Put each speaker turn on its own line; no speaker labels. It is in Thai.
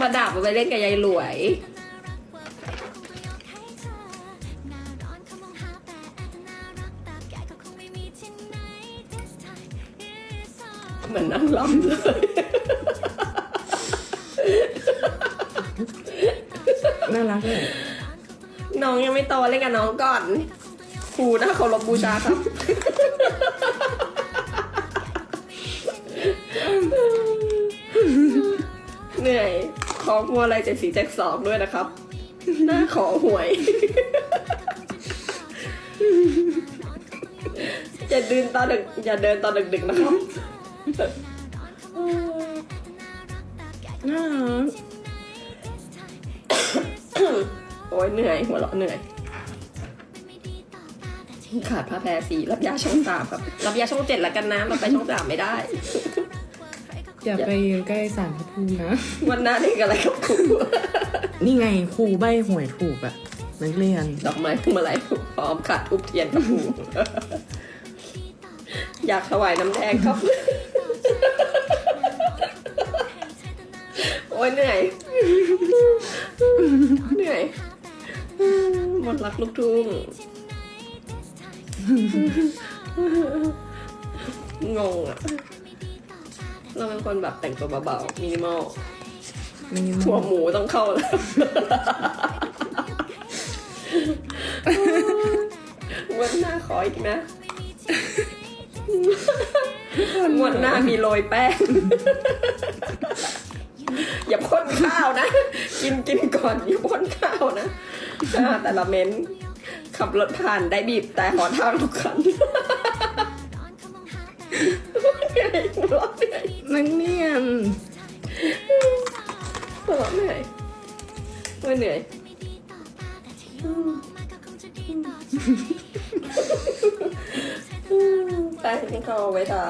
ประดับเอาไปเล่นกับยายหลวย เหมือนนั่งรำเลย
น่ารักเลย
น้องยังไม่โตเล่นกับน้องก่อนครูนะเคารพบูชาครับ นื่อยขอมัวอะไรเจ็ดสี่เจ็ดสองด้วยนะครับ หน้าขอหวยอย่าเดินตอนดึกอย่าเดินตอนดึกๆนะครับ
น่ารัก
โอ้ยเหนื่อยหัวเราะเหนื่อยขาดผ้าแพรสีรับยาช่องสามครับรับยาช่องเจ็ดล้วกันนะเราไปช่องสามไม่ได้
อย่าไปยืนใกล้สารพระภูมินะ
วันหน้าเด็กอะไรกับครู
นี่ไงครูใบหวยถูกอะนักเรียน
ดอกไม้พวงมาลัยพร้อมขาดทุบเทียนกับครูอยากถวายน้ำแดงครับ โอ้ยเหนื่อยเหนื่อยหมดรักลูกทุ่งงงอะ เราเป็นคนแบบแต่งตัวเบาๆมินิมอล
มินิม
หั
อ
ว
ล
หมูต้องเข้าแล้ว วันหน้าขออีกนะ วันหน้ามีโรยแป้ง อย่าพ่นข้าวนะ กินกินก่อนอย่าพ่นข้าวนะอ่าแต่ละเม้น ขับรถผ่านได้บีบแต่ขอทางทุกคันเมันเนีย
น
หัวเราะเหนื่อยไม่เหนื่อยไปนี่ก็เอาไว้ต่อ